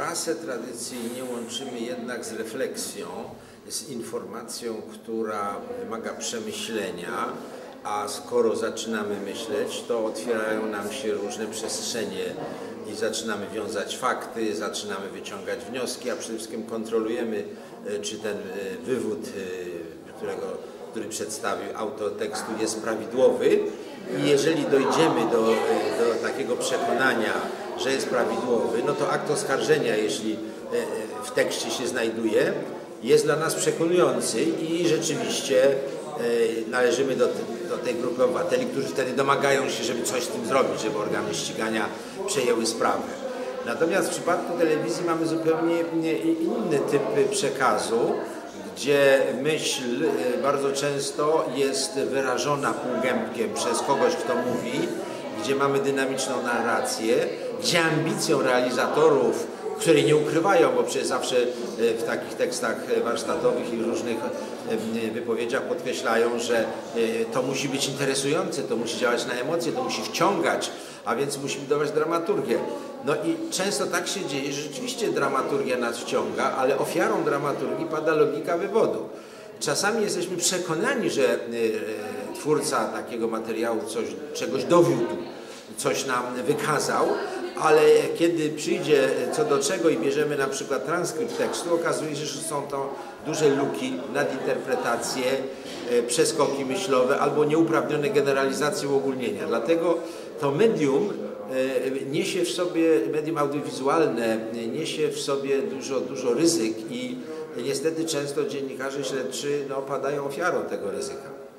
prasę tradycyjnie łączymy jednak z refleksją, z informacją, która wymaga przemyślenia, a skoro zaczynamy myśleć, to otwierają nam się różne przestrzenie i zaczynamy wiązać fakty, zaczynamy wyciągać wnioski, a przede wszystkim kontrolujemy, e, czy ten e, wywód, e, którego, który przedstawił autor tekstu jest prawidłowy. I jeżeli dojdziemy do, do takiego przekonania, że jest prawidłowy, no to akt oskarżenia, jeśli w tekście się znajduje, jest dla nas przekonujący i rzeczywiście należymy do, do tej grupy obywateli, którzy wtedy domagają się, żeby coś z tym zrobić, żeby organy ścigania przejęły sprawę. Natomiast w przypadku telewizji mamy zupełnie inny typ przekazu, gdzie myśl bardzo często jest wyrażona półgębkiem przez kogoś, kto mówi, gdzie mamy dynamiczną narrację, gdzie ambicją realizatorów której nie ukrywają, bo przecież zawsze e, w takich tekstach warsztatowych i różnych e, wypowiedziach podkreślają, że e, to musi być interesujące, to musi działać na emocje, to musi wciągać, a więc musi budować dramaturgię. No i często tak się dzieje, że rzeczywiście dramaturgia nas wciąga, ale ofiarą dramaturgii pada logika wywodu. Czasami jesteśmy przekonani, że twórca takiego materiału coś, czegoś dowiódł, coś nam wykazał, ale kiedy przyjdzie co do czego i bierzemy na przykład transkrypt tekstu, okazuje się, że są to duże luki, nadinterpretacje, e, przeskoki myślowe albo nieuprawnione generalizacje uogólnienia. Dlatego to medium e, niesie w sobie, medium audiowizualne niesie w sobie dużo, dużo ryzyk i niestety często dziennikarze śledczy no, padają ofiarą tego ryzyka.